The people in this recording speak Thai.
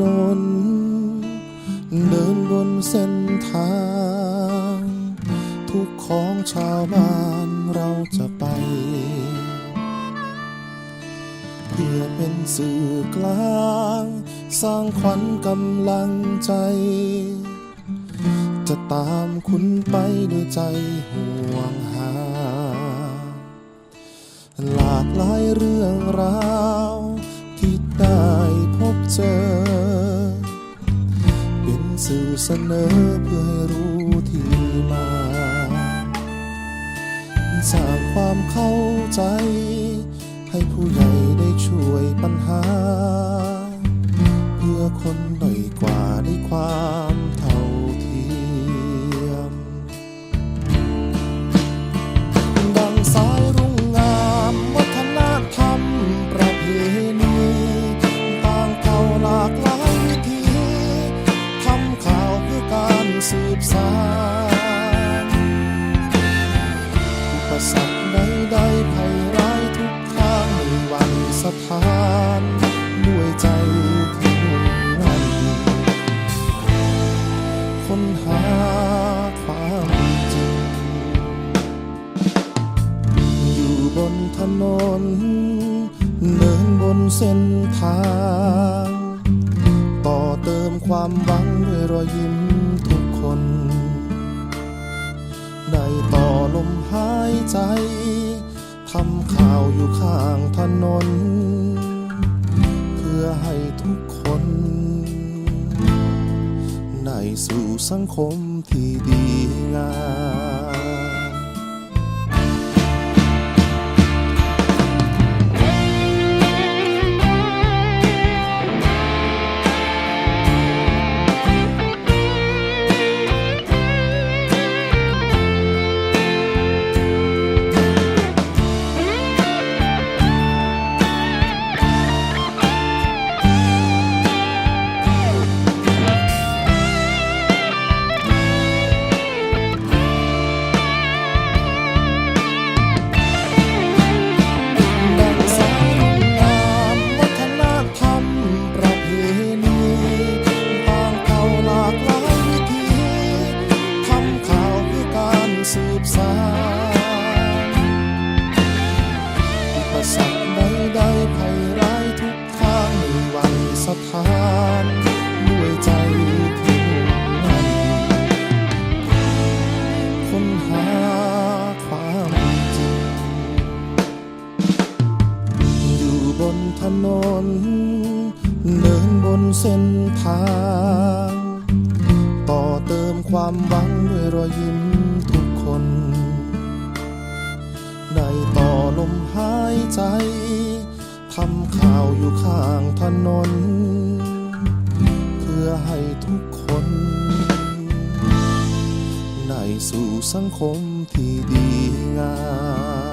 นน เดินบนเส้นทาง ทุกของชาวบ้านเราจะไป เพื่อเป็นสื่อกลาง สร้างขวัญกำลังใจ จะตามคุณไปด้วยใจห่วงหา หลากหลายเรื่องราวที่ได้ เจอ เป็นสื่อเสนอเพื่อให้รู้ที่มา สร้างความเข้าใจ ให้ผู้ใหญ่ได้ช่วยปัญ บสานอุปสรรคใดๆภัยร้ายทุกทางไม่หวันสถานด้วยใจที่มุ่งมั่นค้นหาความจริง อยู่บนถนน เดินบนเส้นทาง ต่อเติมความหวังด้วยรอยยิ้มทุก น ได้ต่อลมหายใจทำข่าวอยู่ข้างถนน เพื่อให้ทุกคน ได้สู่สังคมที่ดีงาม บสานอุปสรรคใดๆภัยร้ายทุกทางไม่หวั่นสถานด้วยใจที่มุ่งมั่นค้นหาความจริงอยู่บนถนน เดินบนเส้นทาง ต่อเติมความหวังด้วยรอยยิ้ม มหายใจ ทำข่าวอยู่ข้างถนน เพื่อให้ทุกคนได้สู่สังคมที่ดีงาม